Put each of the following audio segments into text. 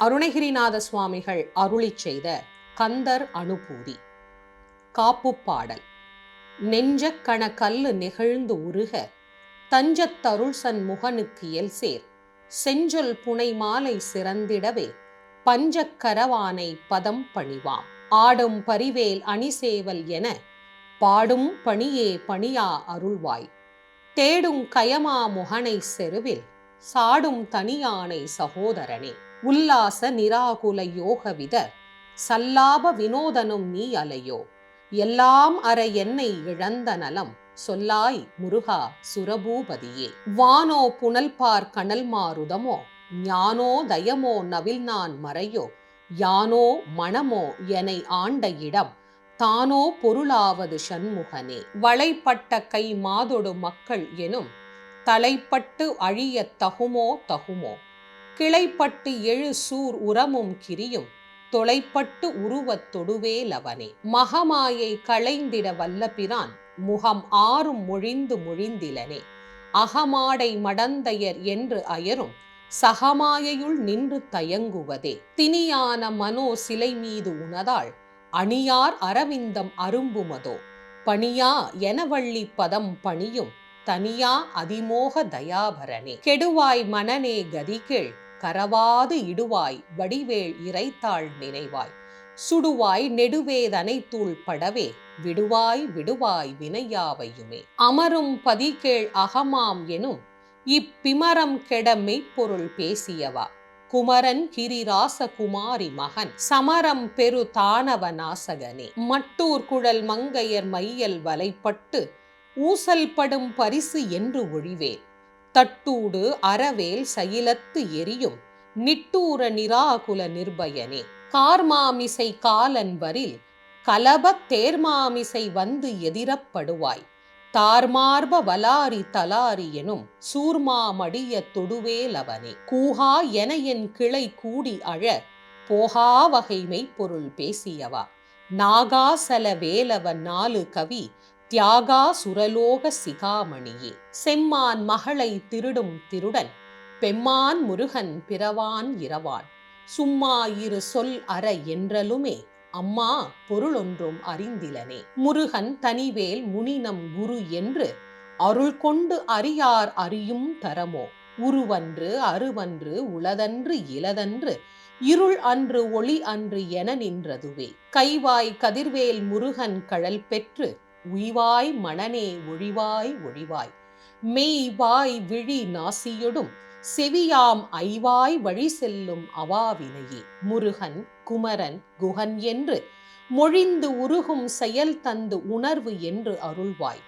அருணகிரிநாத சுவாமிகள் அருளி செய்த கந்தர் அனுபூதி. காப்பு பாடல். நெஞ்சக்கண கல்லு நெகிழ்ந்து உருக தஞ்சத்தருள் சன் முகனுக்கு எல் சேர் செஞ்சொல் புனை மாலை சிறந்திடவே பஞ்சக் கரவானை பதம் பணிவாம். ஆடும் பரிவேல் அணிசேவல் என பாடும் பணியே பணியா அருள்வாய். தேடும் கயமா முகனை செருவில் சாடும் தனியானை சகோதரனே. உல்லாச நிராகுல யோகவித சல்லாப வினோதனும் நீ அலையோ. எல்லாம் அற என்னை இழந்த நலம் சொல்லாய் முருகா சுரபூபதியே. வானோ புனல்பார் கனல் மாருதமோ ஞானோ தயமோ நவில் நான் மறையோ. யானோ மனமோ எனை ஆண்ட இடம் தானோ பொருளாவது சண்முகனே. வளைப்பட்ட கை மாதொடு மக்கள் எனும் தலைப்பட்டு அழியத் தகுமோ தகுமோ. கிளைப்பட்டு எழு சூர் உரமும் கிரியும் தொலைப்பட்டு உருவத் தொடுவேலவனே மகமாயை களைந்திட வல்லபிரான் முகம் ஆறும் மொழிந்து மொழிந்திலனே. அகமாடை மடந்தையர் என்று அயரும் சகமாயையுள் நின்று தயங்குவதே. தினியான மனோ சிலை மீது உணதாள் அணியார் அரவிந்தம் அரும்புமதோ. பணியா எனவள்ளி பதம் பணியும் தனியா அதிமோக தயாபரனே. கெடுவாய் மனநே கதிகேள் கரவாது இடுவாய் வடிவேள் இறைத்தாள் நினைவாய். சுடுவாய் நெடுவேதனை தூள் படவே விடுவாய் விடுவாய் வினையாவையுமே. அமரும் பதிகேள் அகமாம் எனும் இப்பிமரம் கெட மெய்ப்பொருள் பேசியவா. குமரன் கிரிராச குமாரி மகன் சமரம் பெரு தானவ நாசகனே. மட்டூர் குழல் மங்கையர் மையல் வலைப்பட்டு ஊசல் படும் பரிசு என்று ஒழிவேன். தட்டூடு அறவேல் சயிலத்து எரியும். நிட்டூர நிராகுல நிர்பயனே. கார்மாமிசை காலன்பரில் கலப கலபத் தேர்மாமிசை வந்து எதிரப்படுவாய். தார்மார்ப வலாரி தலாரி எனும் சூர்மா மடிய தொடுவேலவனே கூஹா என என் கிளை கூடி அழ போகா வகைமை பொருள் பேசியவா. நாகாசல வேலவன் நாலு கவி தியாகா சுரலோக சிகாமணியே செம்மான் மகளை திருடும் திருடன் பெம்மான் முருகன் பிறவான் இரவான் சும்மா இரு சொல் அற என்றலுமே அம்மா பொருளொன்றும் அறிந்திலனே. முருகன் தனிவேல் முனினம் குரு என்று அருள் கொண்டு அறியார் அறியும் தரமோ. உருவன்று அருவன்று உளதன்று இலதன்று இருள் அன்று ஒளி அன்று என நின்றதுவே. கைவாய் கதிர்வேல் முருகன் கழல் பெற்று உய்வாய் மணனே ஒழிவாய் ஒழிவாய். மெய் வாய் விழி நாசியொடும் செவியாம் ஐவாய் வழி செல்லும் அவாவினையே. முருகன் குமரன் குகன் என்று மொழிந்து உருகும் செயல் தந்து உணர்வு என்று அருள்வாய்.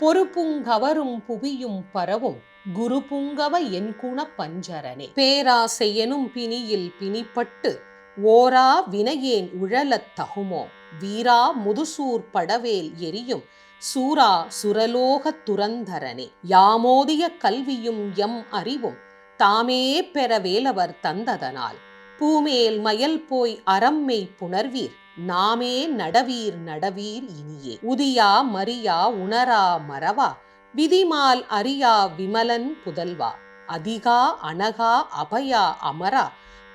பொறுப்புங்கவரும் புவியும் பரவும் குரு புங்கவ என் குண பஞ்சரனே பேராசை எனும் பிணியில் பிணிப்பட்டு ஓரா வினையேன் உழலத் தகுமோ? வீரா முதுசூர் படவேல் எரியும். சூரா சுரலோக துரந்தரனே யாமோதிய கல்வியும் எம் அறிவும். தாமே பெற வேலவர் தந்ததனால். பூமேல் மயல் போய் அறம்மை புணர்வீர். நாமே நடவீர் நடவீர் இனியே. உதியா மரியா உணரா மறவா. விதிமால் அறியா விமலன் புதல்வா. அதிகா அனகா அபயா அமரா.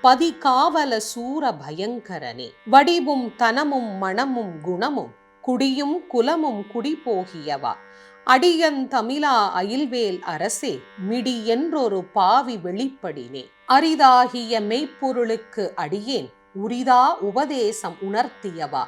பதிகாவல சூர பயங்கரனே. வடிவும் தனமும் மணமும் குணமும் குடியும் குலமும் குடி போகியவா. அடியன் தமிழா அயில்வேல் அரசே மிடி என்றொரு பாவி வெளிப்படினே. அரிதாகிய மெய்ப்பொருளுக்கு அடியேன் உரிதா உபதேசம் உணர்த்தியவா.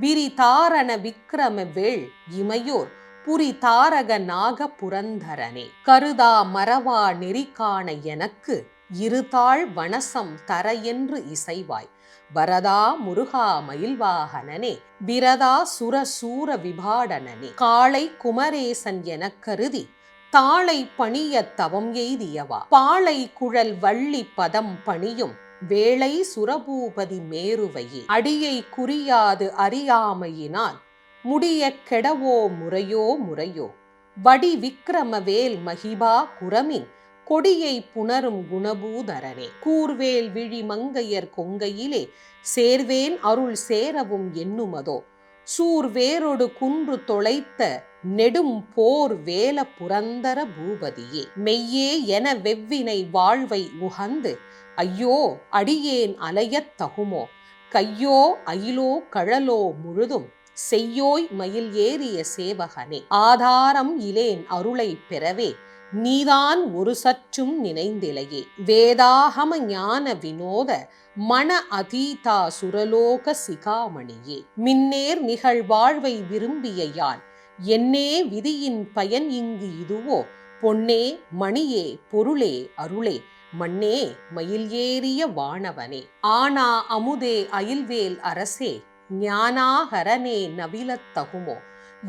விரிதாரண விக்ரம வேள் இமையோர் புரி தாரக நாக புரந்தரனே. கருதா மரவா நெறிக்காண எனக்கு இருதாள் வனசம் தர என்று இசைவாய். வரதா முருகா மயில்வாகனனே விரதா சுர சூர விபாடனனே. காளை குமரேசன் எனக் கருதி தாளை பணிய தவம் எய்தியவா. பாளை குழல் வள்ளி பதம் பணியும் வேளை சுரபூபதி மேருவையே. அடியை குறியாது அறியாமையினால் முடிய கெடவோ முறையோ முறையோ. வடி விக்ரமவேல் மகிபா குரமின் கொடியை புணரும் குணபூதரனே. கூர்வேல் விழி மங்கையர் கொங்கையிலே சேர்வேன் அருள் சேரவும் எண்ணுமதோ சூர்வேரொடு குன்று தொலைத்த நெடும் போர் வேல புரந்தர பூபதியே. மெய்யே என வெவ்வினை வாழ்வை உகந்து ஐயோ அடியேன் அலையத் தகுமோ. கையோ அயிலோ கழலோ முழுதும் செய்யோய் மயில் ஏறிய சேவகனே. ஆதாரம் இலேன் அருளை பெறவே நீதான் ஒரு சற்றும் நினைந்திலையே. வேதாகம ஞான வினோத மன அதீதா சுரலோக சிகாமணியே. மின்னேர் நிகழ்வாழ்வை விரும்பிய யான் என்னே விதியின் பயன் இங்கு இதுவோ? பொன்னே மணியே பொருளே அருளே மண்ணே மயில் ஏறிய வானவனே. ஆனா அமுதே அயில்வேல் அரசே ஞானாகரனே நவிலத்தகுமோ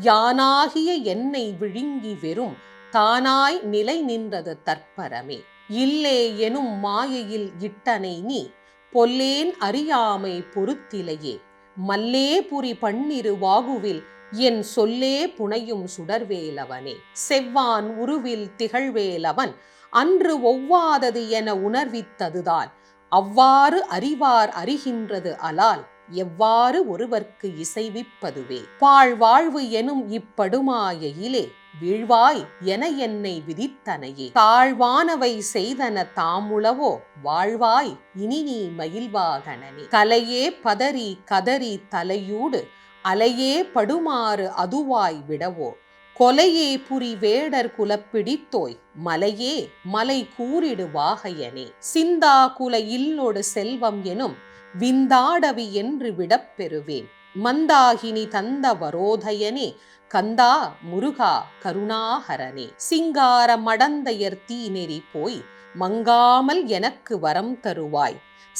யானாகிய என்னை விழுங்கி வெறும் தானாய் நிலை நின்றது தற்பரமே. இல்லே எனும் மாயையில் இட்டனை நீ பொல்லேன் அறியாமை பொறுத்திலையே மல்லே புரி பன்னிரு வாகுவில் என் சொல்லே புனையும் சுடர்வேலவனே. செவ்வான் உருவில் திகழ்வேலவன் அன்று ஒவ்வாதது என உணர்வித்ததுதான். அவ்வாறு அறிவார் அறிகின்றது அலால் எவ்வாறு ஒருவர்க்கு இசைவிப்பதுவே. பாழ் வாழ்வு எனும் இப்படுமாயிலே வீழ்வாய் என என்னை விதித்தனையே. தாழ்வானவை செய்தன தாமுளவோ வாழ்வாய் இனி நீ மயில்வாகனனே கலையே பதறி கதறி தலையூடு அலையே படுமாறு அதுவாய் விடவோ. கொலையே புரி வேடர் குலப்பிடித்தோய் மலையே மலை கூறிடு வாகையனே. சிந்தா குல இல்லொடு செல்வம் எனும் விந்தாடவி என்று விடப்பெறுவேன் மந்தாகினி தந்த வரோதயனே கந்தா முருகா கருணாகரனே சிங்கார மடந்தையர் தீநெறி போய் மங்காமல் எனக்கு வரம் தருவாய்.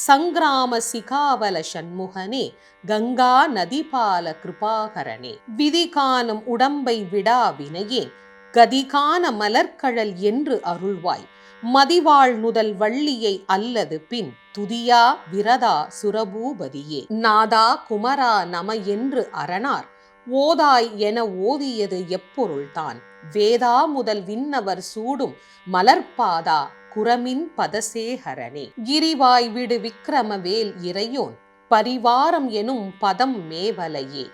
சங்கிராம சிகாவல சண்முகனே கங்கா நதிபால கிருபாகரனே. விதி காணும் உடம்பை விடா வினையே கதிகான மலர்கழல் என்று அருள்வாய். மதிவாள் முதல் வள்ளியை அல்லது பின் துதியா விரதா சுரபூபதியே. நாதா குமரா நம என்று அரணார் ஓதாய் என ஓதியது எப்பொருள்தான். வேதா முதல் விண்ணவர் சூடும் மலர்பாதா குரமின் பதசேகரனே. கிரிவாய் விடு விக்ரமவேல் இறையோன் பரிவாரம் எனும் பதம் மேவலையே.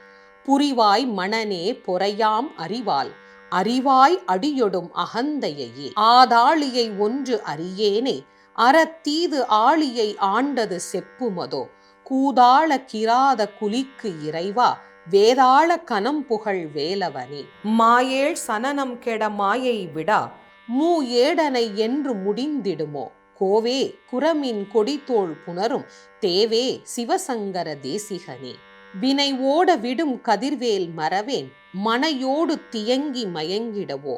புரிவாய் மணனே பொறையாம் அறிவாள் அறிவாய் அடியொடும் அகந்தையையே. ஆதாளியை ஒன்று அறியேனே அறத்தீது ஆளியை ஆண்டது செப்புமதோ? கூதாள கிராத குலிக்கு இறைவா வேதாள கனம் புகழ் வேலவனே. மாயேள் சனனம் கெட மாயை விடா மூ ஏடனை என்று முடிந்திடுமோ? கோவே குரமின் கொடித்தோள் புணரும் தேவே சிவசங்கர தேசிகனே. வினை ஓட விடும் கதிர்வேல் மறவேன் மனையோடு தியங்கி மயங்கிடவோ?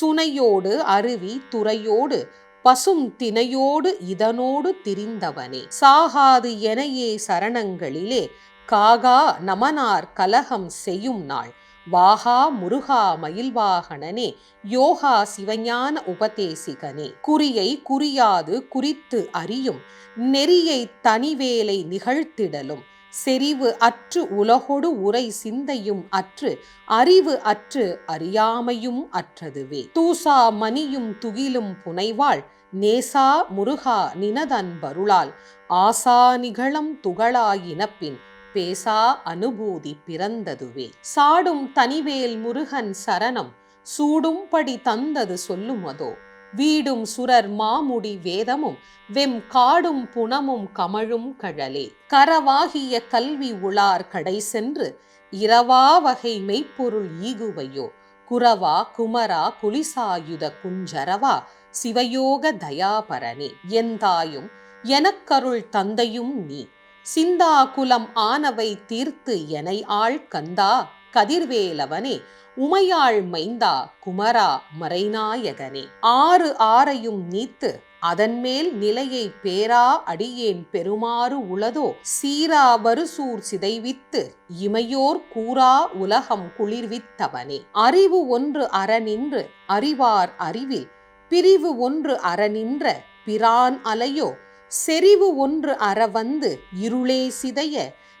சுனையோடு அருவி துறையோடு பசும் தினையோடு இதனோடு திரிந்தவனே. சாகாது எனையே சரணங்களிலே காகா நமனார் கலகம் செய்யும் நாள். வாகா முருகா மயில்வாகனனே யோகா சிவஞான உபதேசிகனே. குறியை குறியாது குறித்து அறியும் நெறியை தனிவேலை நிகழ்த்திடலும். செறிவு அற்று உலகொடு உரை சிந்தையும் அற்று அறிவு அற்று அறியாமையும் அற்றதுவே. தூசா மணியும் துகிலும் புனைவாள் நேசா முருகா நினதன்பருளால் ஆசா நிகழம் துகளாயினப்பின் பேசா அனுபூதி பிறந்ததுவே. சாடும் தனிவேல் முருகன் சரணம் சூடும்படி தந்தது சொல்லுமதோ. வீடும் சுரர் மாமுடி வேதமும் வெம் காடும் புனமும் கமழும் கழலே. கரவாகிய கல்வி உளார் கடை சென்று இரவா வகை மெய்ப்பொருள் ஈகுவையோ. குரவா குமரா குலிசாயுத குஞ்சரவா சிவயோக தயாபரனே. எந்தாயும் எனக்கருள் தந்தையும் நீ. சிந்தாகுலம் ஆனவை தீர்த்து எனை ஆள் கந்தா கதிர்வேலவனே உமையாள் மைந்தா குமரா மறைநாயகனே. ஆறு ஆறையும் நீத்து அதன்மேல் நிலையை பேரா அடியேன் பெருமாறு உளதோ சீரா வருசூர் சிதைவித்து இமையோர் கூறா உலகம் குளிர்வித்தவனே. அறிவு ஒன்று அறநின்று அறிவார் அறிவில் பிரிவு ஒன்று அறநின்ற பிரான் அலையோ செறிவு ஒன்று அற வந்து இருளே சிதைய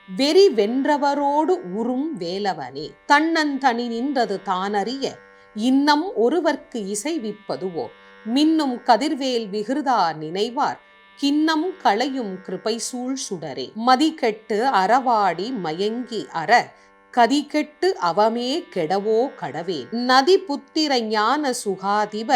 வெறி வென்றவரோடு உறும் வேலவனே. தன்னந்தனி நின்றது தானறிய இன்னம் ஒருவர்க்கு இசைவிப்பதுவோ மின்னும் கதிர்வேல் விகிருதா நினைவார் கிண்ணம் களையும் கிருபை சூழ் சுடரே. மதிக்கெட்டு அறவாடி மயங்கி அற கதிகெட்டு அவமே கெடவோ கடவே நதி புத்திர ஞான சுகாதிப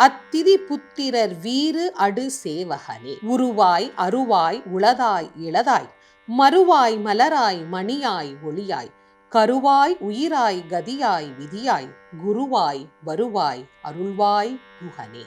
அத்திதி புத்திரர் வீறு அடு சேவகனே. உருவாய் அருவாய் உளதாய் இளதாய் மறுவாய் மலராய் மணியாய் ஒளியாய் கருவாய் உயிராய் கதியாய் விதியாய் குருவாய் வருவாய் அருள்வாய் குகனே